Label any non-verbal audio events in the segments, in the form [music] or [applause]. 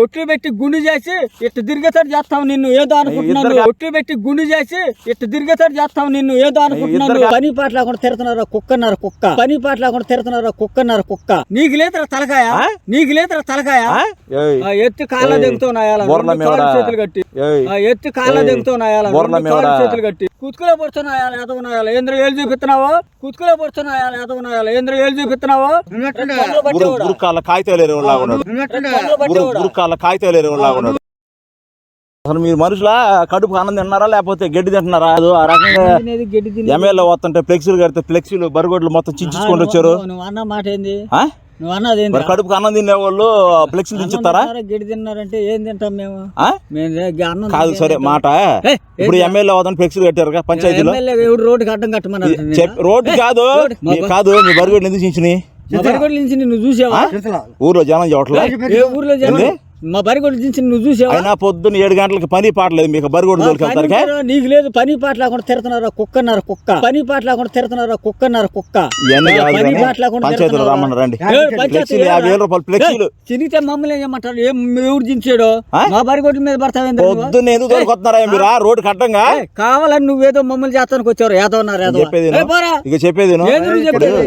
ఒట్లు పెట్టి గుండు చేసి ఇట్ట తిరిగేసాడు చేస్తావు నిన్ను ఏదో అనుకుంటున్నాను. ఒట్లు పెట్టి గుండు చేసి ఇట్ట తిరిగేసాడు చేస్తావు నిన్ను ఏదో అనుకుంటున్నాను. పని పాట లేకుండా తిరుగుతున్నారా కుక్కన్నారు కుక్క. పని పాట లేకుండా తిరుగుతున్నారా కుక్కన్నారు కుక్క. నీకు లేతర తలకాయ? ఆ? నీకు లేతర తలకాయ? ఆ? ఏయ్, ఆ, ఎత్తి కాళ్ళ మేవడా. చేతులు కట్టి. ఏయ్, ఆ, ఎత్తి కాళ్ళ మేవడా. చేతులు కట్టి. కుతుకులో పడుతున్నాయాల ఎదవనాయాల ఏంద్ర ఏళ్ళు చూపిస్తున్నావో? కుతుకులో పడుతున్నాయాల ఎదవనాయాల ఏంద్ర ఏళ్ళు చూపిస్తున్నావో? గురు గురుకాల కాగితాలు గురుకాల కాగితాలు ఉన్నాడు. అసలు మీరు మనుషుల కడుపు అన్నం తింటున్నారా లేకపోతే గడ్డి తింటున్నారా? అది ఆ రకంగా ఎమ్మెల్యే వస్తుంటే ఫ్లెక్సీలు కడితే ఫ్లెక్సీలు బరిగొడ్లు మొత్తం చించుకొని వచ్చారు. అన్న మాట ఏంది? నువ్వు అన్నది ఏంది? మరి కడుపుకి అన్నం తినే వాళ్ళు ఫ్లెక్సీలు గడ్డి తిన్నారంటే ఏం తింటాం మేము? ఆ? మేము అన్నం కాదు సరే. మాట? ఏయ్, ఇప్పుడు ఎమ్మెల్యే వద్దని ఫ్లెక్సీలు కట్టారు పంచాయతీలో? ఎమ్మెల్యే ఎవడు రోడ్డుకి అడ్డం కట్టమన్నారు చెప్- రోడ్డు కాదు మీ- కాదు మీ బరిగొడ్లు ఎందుకు చించినాయి? నుంచి నువ్వు చూసావా? ఊర్లో జనం చూడట్లేదు ఏ ఊర్లో జనం? మా బరిగొడ్ల నుంచి నువ్వు చూసావా? అయినా పొద్దున్న ఏడు గంటలకు పని పాటలేదు మీకు బరిగొడ్డు పాట నీకు లేదు పని పాట లేకుండా తిరుగుతున్నారా కుక్కన్నారు కుక్క? పని పాట లేకుండా తిరుగుతున్నారా కుక్కన్నారు కుక్క? పని పాట లేకుండా చినిగితే మమ్మల్ని ఏం చేయమంటారు ఏం ఎవడు దించాడు? ఆ? మా బరిగొడ్ల మీద పడతావేంద్ర నువ్వు? పొద్దున్న ఎందుకు దొరికొస్తున్నారా మీరు? రోడ్డు కట్టంగా? కావాలని నువ్వేదో మమ్మల్ని చేస్తానికి వచ్చారు. ఏదో ఉన్నారు ఏదో. ఇక చెప్పేది?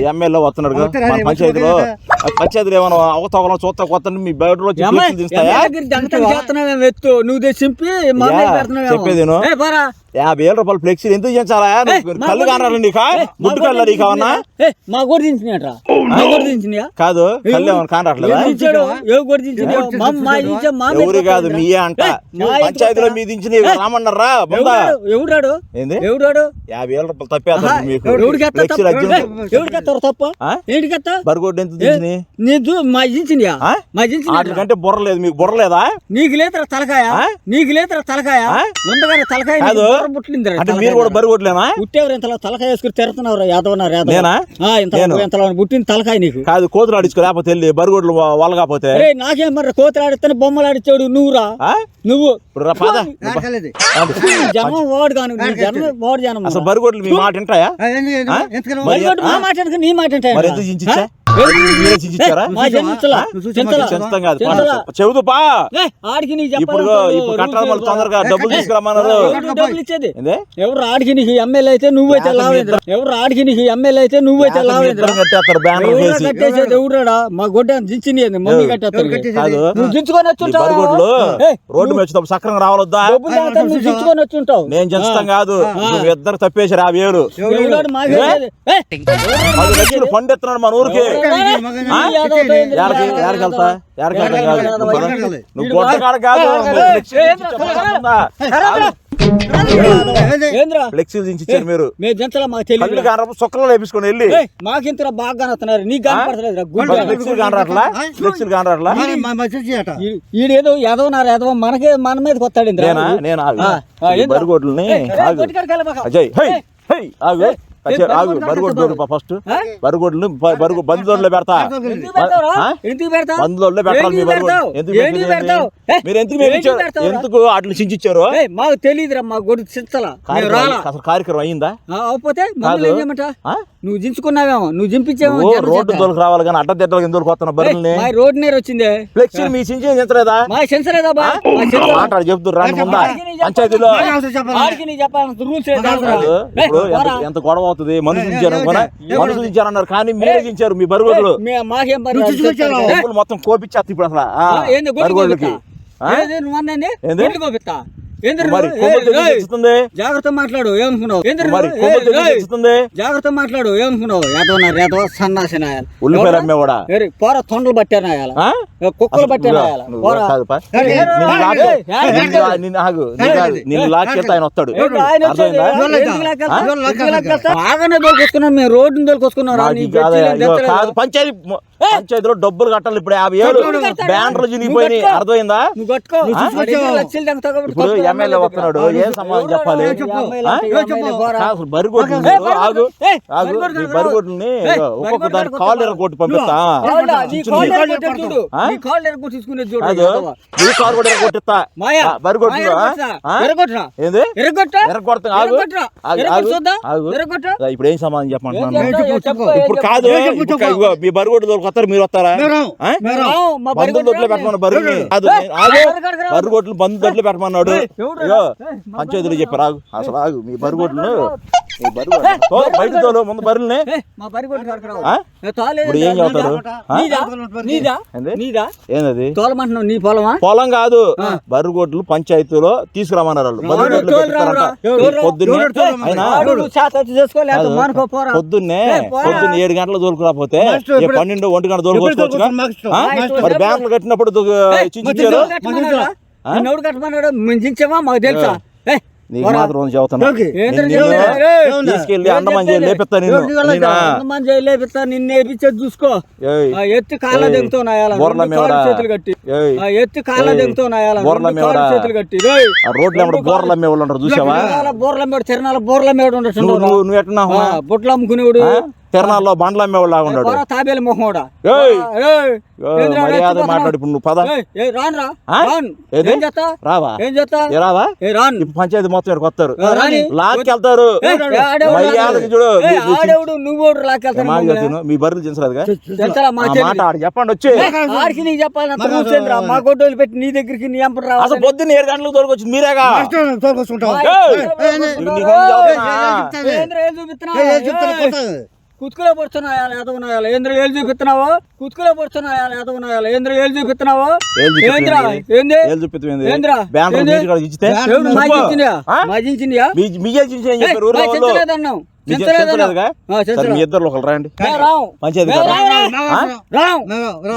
ఎమ్మెల్యే వస్తున్నాడు పంచాయతీలో పంచాయతీలో ఏమైనా అవతవలం చూస్తా కొత్త మీ బయట చేస్తున్నావేమో ఎత్తు నువ్వు చింపి. చెప్పేది యాభై వేల రూపాయలు ఫ్లెక్సీలు ఎందుకు చేయించాలా? కళ్ళు కానాలి నీకా? మా కళ్ళ నీకు దించినాయా కాదు కళ్ళు ఏమైనా కానట్లేదా ఎవరు కాదు? మీయే అంట. మా ఇంటికి పంచాయతీలో? మీ దించిన రామన్నారా బొందా. ఎవడాడు? ఏంది? ఎవడాడు యాభై వేల రూపాయలు మీకు. ఫ్లెక్సీలు తప్పు? బరిగొడ్డు ఎంత మా దించినాయా? మా దించినాయా వాటికంటే బుర్ర లేదు మీకు బుర్ర లేదా నీకు లేతర తలకాయ? నీకు లేతర తలకాయ? ఉండగానే తలకాయ కాదు. పుట్టింది అంటే మీరు కూడా బరిగొడ్లేనా పుట్టేవారు ఇంతలో తలకాయ వేసుకుని తిరుగుతున్నావు యాదవన్నారు యాదవ. ఇంతలో పుట్టింది తలకాయ నీకు. కాదు కోతులు ఆడించుకో లేకపోతే వెళ్ళి బరిగొడ్లు వాళ్ళ కాకపోతే అరే నాకేం మరి కోతలు ఆడితే బొమ్మలు ఆడిచ్చాడు నువ్వురా? ఆ? నువ్వు. జనం వాడు కాను నీ జనం వాడు జనం అసలు బరిగొడ్లు మీ మాట వింటాయా? ఒకటి మా మాట నీ మాట ఎందుకు పా ఏ, ఆడికి నీకు ఇప్పుడు కట్టాలి మళ్ళీ తొందరగా. డబ్బులు తీసుకురమ్మన్నారు ఎవరు డబ్బులు ఇచ్చేది ఏందే ఎవరు ఆడికి నీకు ఎమ్మెల్యే అయితే నువ్వైతే లావేంద్ర ఎవరు ఆడికి నీకు ఎమ్మెల్యే అయితే నువ్వైతే లావేంద్ర కట్టేస్తారు బ్యానర్ వేసి కట్టేసేది ఎవరురా మా గొడ్డ దించింది మమ్మీ కట్టేస్తారు కాదు నువ్వు దించుకొని వచ్చుంటావు రోడ్డు మీద వచ్చేటప్పుడు సక్రంగా రావాలొద్దా నువ్వు దించుకొని వచ్చుంటావు నేను చెంచుతాం కాదు నువ్వు ఇద్దరు తప్పేసారు యాభై వేలు పది లక్షలు ఫండ్ ఎత్తున్నాడు మన ఊరికి వెళ్తా నువ్వు గొడ్డ కాడ కాదు ఫ్లెక్సీలు మీరు మేము దించలా మాకు కళ్ళు తెలియదు కానప్పుడు సొక్కలో లేపించుకొని వెళ్ళి మాకింతరా బాగా కనొస్తున్నారు నీకు కనపడతలేదు మరి ఫ్లెక్సీలు కానరాట్లా ఫ్లెక్సీలు కానరాట్లా ఈడేదో ఎదవన్నారు ఎదవ మనకే మన మీదకి వస్తాడు ఇంద్రా. నేనా నేను హై హై అజయ్, ఆగు బరిగొడ్లు ఫస్ట్? బరిగొడ్లు బరుగు బంధువుల్లో పెడతా. ఎందుకు పెట్టాలి మీ మీరు ఎందుకు చించిచ్చారు? మాకు తెలియదురా మా గొడ్డు చింతలా. అసలు కార్యక్రమం అయిందా? అవకపోతే? నువ్వు జించుకున్నావేమో నువ్వు జనం రోడ్డు. దొరికి రావాలి కానీ అడ్డ దిడ్డలకు ఎందుకు కొత్తన బరువుల్ని? ఏయ్, మా రోడ్ నేర్ వచ్చిందే. ఫ్లెక్సీ మీ చించి మా సెన్సరేదా బా? మా సెన్సర్ మాట చెప్తున్నారు చెప్పాలి. పంచాయతీలో ఇప్పుడు ఎంత గొడవ అవుతుంది? మనుషులు అనుకున్నా మనుషులు దించారన్నారు కానీ మీరే దించారు మీ బరుగోడ్లు మొత్తం కోపిచ్చేస్తా ఇప్పుడు అసలు. బరిగోడ్లకి? ఏంది జాగ్రత్త మాట్లాడు ఏమనుకున్నావు? జాగ్రత్త మాట్లాడు ఏమనుకున్నావు? పోర తొండలు పట్టాను? కుక్కలు పట్టాను ఆయన వస్తాడు? బాగానే దోలుకొసుకున్నాం మేము రోడ్డుని దోలుకొసుకున్నాం రా, నాకు నీ ఇది కాదయ్యా. గట్టిగా ఇదిగో దెత్తలేదు. కాదు పంచాయతీ పంచాయతీలో డబ్బులు కట్టాలి ఇప్పుడు యాభై ఏళ్ళు? బ్యానర్లు కట్టుకో. అర్థమైందా ఇప్పుడు ఎమ్మెల్యే. వస్తున్నాడు ఏం సమాధానం చెప్పాలి. ఆగు ఆగు కాదు. బరిగొడ్లని ఏయ్, ఇదిగో, ఒక్కొక్క దాని కొట్టు. కాళ్ళు ఎరగొట్టి పంపిస్తా కాళ్ళ, నీ చించుని. కాళ్ళు ఎరగొట్టేది చూడు. ఆ? నీ కాళ్ళు ఎరగొట్టేసుకునేది చూడు, కాదు యాదవ. నీ కారు కూడా ఎరగొట్టిస్తా మాయా, ఆ, బరిగొడ్లు మాయా ఆ? ఎరగొట్టరా? ఆ? ఎరగొట్టరా? ఏంది? ఎరగొడతా ఆగు? ఆగు, ఆగు? ఇప్పుడు ఏం సమాధానం ఏం చెప్పమంటున్నాను చెప్తావు? ఏం చెప్పు, ఏం ఇప్పుడు. కాదు మీ బరిగొడ్డు వస్తారు మీరు వస్తారా బంధువుల దొడ్లో పెట్టమన్నాడు ఆగు. బర్రె గొడ్లు బంధు దొడ్లో పెట్టమన్నాడు? పంచాయతీలో చెప్పారు ఆగు అసలు ఆగు మీ బర్రె గొడ్లు మీ బర్రె గొడ్లు. తోలు, బయట తోలు ముందు బర్రెల్ని ఏ, మా బరి కొట్టు కాడికి రావు. ఆ? ఏ, తోలేదు. ఇప్పుడు ఏం చదువుతారు ఆ? నీదా నీదా ఏంది? నీదా ఏందది తోలమంటున్నావు నీ పొలమా పొలం కాదు బర్రె గొడ్లు పంచాయతీలో తీసుకురామన్నారు వాళ్ళు గొడ్లు? పొద్దున్నే. పొద్దున్నే. పొద్దున్న ఏడు గంటలకు దోలుకురాపోతే ఏ పన్నెండు ఒంటి గంట? ఇష్టం. మరి బ్యాంకులు కట్టినప్పుడు దు- ఏయ్, చించారు నిన్ను కట్టమన్నాడా? నిన్ను ఎవడు కట్టమన్నాడు మేము చించామా మాకు తెలుసా? ఏయ్, నీకు పోరా. మాత్రం ఉంది చెబుతున్నా. ఏంద్రా నిన్ను చెప్పేది? ఏయ్, తీసుకెళ్ళి ఏం అండమాన్ చెప్పేది? లేపిస్తా నేను నేనా? అండమాన్ జైలు లేపిస్తా నిన్ను వేపించేది చూసుకో. ఎత్తి కాళ్ళ దిగుతావు నాయాల? చేతులు కట్టి. ఎత్తి కాళ్ళ దిగుతావు నాయాల? చేతులు రోడ్లు బోర్ల ఉంటారు చూసావా? తిరణాల బోర్ల మేడు తిరణాల బోర్ల మేడు ఉండొచ్చు నువ్వు బొట్లు అమ్ముకునేవాడు. తిరణాల్లో బండ్లు అమ్మే వాళ్ళు ఉన్నాడు పోరా తాబేలు ఏంద్రా మర్యాద? మాట్లాడు ఇప్పుడు నువ్వు పద ఏయ్, ఏయ్, రానురా ఆ? రాను ఏది? ఏం చేస్తా రావా పంచాయతీ మొత్తం ఇక్కడికి వస్తారు. లాక్కెళ్తారు మర్యాదకి చూడు నువ్వు లాక్కెళ్తాను? మీ బర్రెలు చెల్లి మాట ఆడ చెప్పండి వచ్చి ఆడికి నీకు చెప్పాలి మా గొడ్డోలు పెట్టి నీ దగ్గరికి నీ ఎంపటి అసలు పొద్దున్న ఏడు గంటలకు తోలుకొచ్చింది మీరేగా తోలుకొచ్చుకుంటావు కుతుకులో పడుతున్నాయా లేదవునాయాల ఏంద్ర ఏళ్ళు చూపిస్తున్నావు కుతుకులో పడుతున్నాయా లేదవునాయాల ఏంద్ర ఏళ్ళు చూపిస్తున్నావు ఏంద్రా ఏంది? ఏంద్రా? బ్యానర్ ఇచ్చితే ఎవడు మా చించినయా ఇద్దరు ఒకరు కాడ.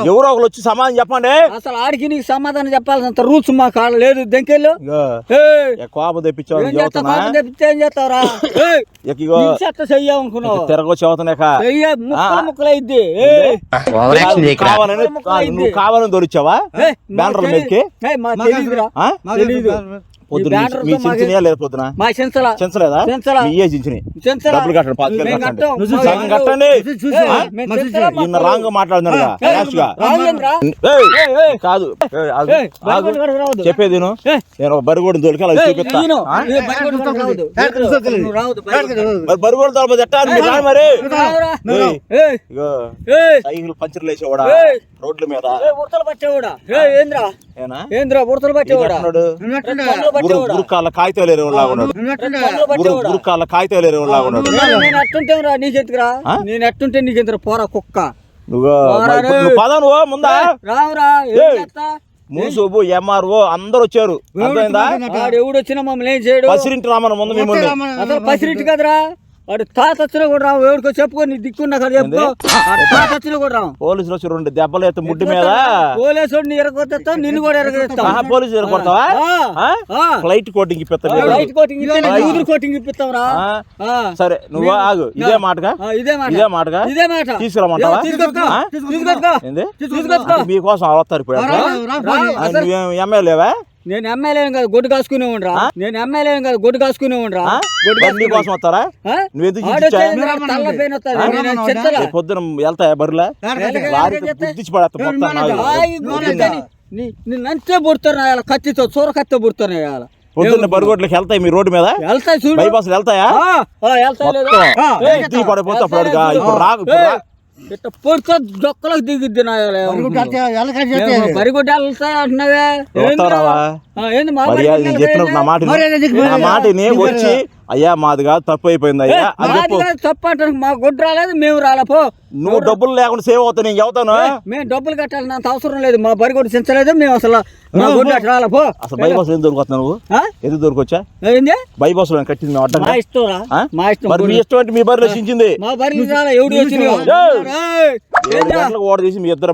ఎవరో ఒకరు వచ్చి సమాధానం చెప్పండి. అసలు ఆడికి నీకు సమాధానం చెప్పాల్సినంత రూల్స్ మా కాళ్ళ లేదు. దెంకెళ్ళు. కోపం తెప్పించావు [laughs] తిరగొచ్చి నువ్వు కావాలని దొరిచావా? బ్యానర్ మీదకి? పొద్దున? మా చెంచల చించలేదా చెంచలా. చెంచల డబ్బులు కట్టండి. సగం రాంగ్ మాట్లాడుతున్నాడు లాస్ట్గా. కాదు. చెప్పేది నేను ఒక బరిగోడు దొరికి అలా చూపిస్తా. బరిగోడు ఎట్టా? మీరు? సైకిల్ పంచర్లు వేసేవాడా? ఏయ్. రోడ్ల మీద. ఉడతలు పట్టేవాడా? ఏంద్రా? ఏంద్రా ఉడతలు పట్టేవాడా? గురుకాల కాగితాలు ఉన్నాడు. గురుకాల కాగితాలు ఉన్నాడు. నేను నీకెందుకురా? నీకెందుకు పోరా కుక్క. నువ్వు పోరా ఇప్పుడు రే. నువ్వు పద నువ్వు ముందా? రావురా మున్సూబు ఎంఆర్ఓ అందరు వచ్చారు. ఎవడు వచ్చినా మమ్మల్ని ఏం చేయడు? పసిరింటి రామన్న ముందు మిమ్మల్ని. అసలు పసిరెట్టి కదరా? వాడు తాత వచ్చినా కూడా రావు ఎవరికో చెప్పుకో నీ దిక్కున్నా కదా చెప్పుకో. వాడు తాత వచ్చినా కూడా రావు. పోలీసులు వచ్చి రెండు దెబ్బలు ఎత్తి ముడ్డి మీద? పోలీసు ఎరగొత్తాం నిన్ను కూడా ఎరగొత్తాం ఆహా, పోలీసులు కొడతావా ఫ్లైట్ కోటింగ్ ఇప్పిస్తా లైట్ కోటింగ్ ఊదురు కోటింగ్ ఇప్పిస్తాం రా సరే నువ్వు ఆగు. ఇదే మాటగా ఇదే మాట. ఇదే మాటగా ఇదే మాట? తీసుకొచ్చుకో. ఏంది? తీసుకొచ్చుకో. మీకోసం వస్తారు ఇప్పుడు నువ్వేం ఎమ్మెల్యేవా నేను ఎమ్మెల్యే కదా గొడ్డు కాసుకునే ఉండరా నేను ఎమ్మెల్యే కదా గొడ్డు కాసుకునే ఉండరా బండి కోసం వస్తారా? నువ్వు ఎందుకు పొద్దున వెళ్తాయా బరిలా? ఎలాగ లారీ ఎలాగ చెత్త? గుద్దించి పడేస్తా మొత్తం నాలుగు. ఆయి గుడ్డని నీ- నిన్ను అంతే పుడుతున్నాయి కత్తితో చూర కత్తితో పుడుతున్నాయి అలా పొద్దున్న బరిగొడ్లకి వెళ్తాయి మీ రోడ్డు మీద? వెళ్తాయి బైపాస్ వెళ్తాయా? పడిపోతా. ఇప్పుడు రాకు ఇట్ట డొక్కలకు దిగుద్ది నా బరిగొడ్డ అంటున్నావే? ఏంది మా మాట నీకు వచ్చి అయ్యా మాది కాదు తప్పు అయిపోయింది అయ్యా తప్ప అంటారు మా గొడ్డు రాలేదు మేము రాలే పో. నువ్వు డబ్బులు లేకుండా సేవ్ అవుతా నేను చెబుతాను. మేము డబ్బులు కట్టాల్సినంత అవసరం లేదు. మా బరి కొట్టి చించలేదు మేము అసలు మా గొడ్డు అట్లా రాలే పో. అసలు బైపాస్ ఎందుకు దొరుకుతా నువ్వు? ఎందుకు దొరికొచ్చా? ఏంది? బైపాస్లో కట్టింది మా అడ్డంగా. ఇష్టం? మా ఇష్టం మరి మీ ఇష్టం అంటే మీ బరి రచించింది మా బరి రాలే ఎవడు గంటలకు ఓడ తీసి మీ ఇద్దరు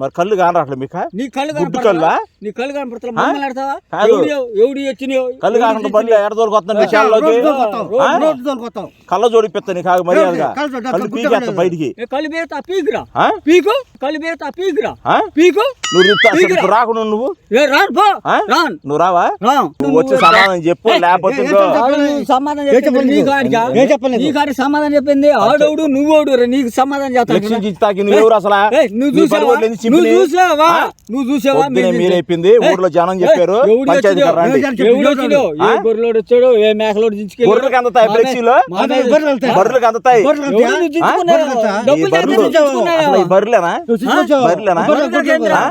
మరి కళ్ళు కానరా అట్లా మీకు నీ కళ్ళు గుడ్డు? నీ కాదు. వచ్చినాయో కాకుండా ఎడ విషయాల్లోకి కళ్ళ జోడి పెత్త నీకు ఆగు మర్యాదగా కళ్ళు పీకేస్తా. బయటికి కళ్ళు పీకురా? పీకు కళ్ళు బేతా పీకురా ఆ? పీకు నువ్వు రాకుండా నువ్వు రాను నువ్వు రావా నువ్వు వచ్చి సమాధానం చెప్పు లేకపోతే సమాధానం చెప్పి నీ కాడికా ఏం చెప్పలేదు? కాడి సమాధానం చెప్పింది. ఆడోడు నువ్వోడు రే, నీకు సమాధానం చెప్తాను ఊర్లో జనం చెప్పారు? గొర్రెలోడు వచ్చాడు? ఏ మేకలోడు? గొర్రెలకు అందుతాయి ఫ్లెక్సీలో? బర్రెలకు అందుతాయి బర్రెలేనా. బర్రెలేనా?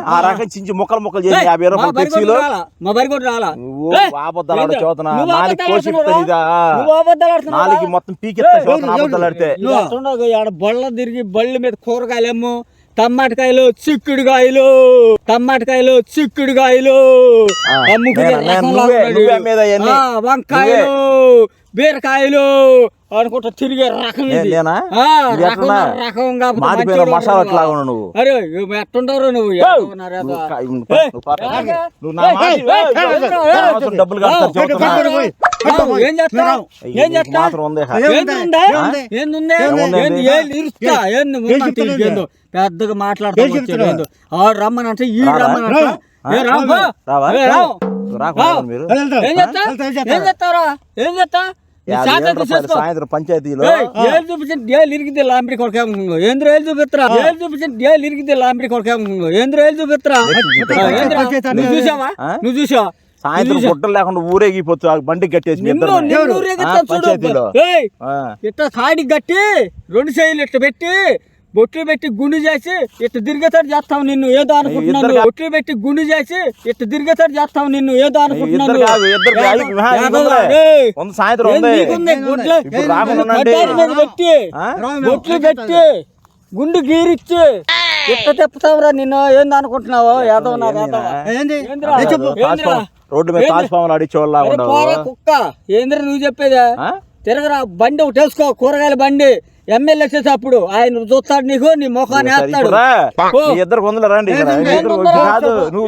ఆ? రకం చించి ముక్కలు ముక్కలు చేసి యాభై రూపాయలు ఫ్లెక్సీలో? మా బరి కొట్టు రాలా? ఆడ? నాలుగు మొత్తం పీకెత్తా ఆడ బళ్ళ తిరిగి బళ్ళు మీద కూరగాయలేమో. టమాటకాయలు చిక్కుడుకాయలు టమాటకాయలు చిక్కుడుకాయలు వంకాయలు బీరకాయలు. అనుకుంటా తిరిగే రకం నే- ఇది. నేనా? ఆ, ఇది రకం మసాలా ఉన్నావు నువ్వు. అరే నువ్వు? ఎట్లా? డబ్బులు ఏం. ఏంది ఇరుస్తా? ఏంది? ఇంకేందో పెద్దగా మాట్లాడతాం. ఆడు రమ్మనంటే ఈ? రమ్మనంటే. ఏ రావు. రావా? రావు. చేస్తా? ఏం ఏం చేస్తా? సాయంత్రం పంచాయతీలో ఏళ్ళు చూపించండి ఏళ్ళు ఇరిగితే లాంబడి కొడకేమో ఏంద్ర ఏళ్ళు చూపిస్తారా ఏళ్ళు చూపించండి ఏళ్ళు ఇరిగితే లాంబడి కొడకేమో ఏంద్ర ఏళ్ళు చూపిస్తారా? నువ్వు చూసావా? నువ్వు చూసావా? సాయంత్రం గుట్టలు లేకుండా ఊరేగిపోతు ఆ బండికి కట్టేసి. ఇట్లా కాడి కట్టి రెండు చేతులు ఇట్లా పెట్టి బొట్లు పెట్టి గుండు చేసి ఇట్లా తిరిగేతాడు చేస్తావు నిన్ను ఏదో అనుకుంటున్నాను. బొట్లు పెట్టి గుండు చేసి ఇట్లా తిరిగేతాడు చేస్తావు నిన్ను ఏదో అనుకుంటున్నాను. పెట్టి? బొట్లు పెట్టి గుండు గీరిచ్చి ఇట్ట తెప్పుతావురా నిన్ను ఏంది అనుకుంటున్నావు యాదవ్ ఏంది? రోడ్డు మీద అడిచేవాళ్ళ కుక్క. ఏంద్ర నువ్వు చెప్పేదా? తిరగరా బండి ఒకటి వేసుకో కూరగాయల బండి. ఎమ్మెల్యే వచ్చేటప్పుడు ఆయన చూస్తాడు నీకు నీ ముఖాన్ని వేస్తాడు. ఇద్దరు కొందరు రండి? కాదు నువ్వు?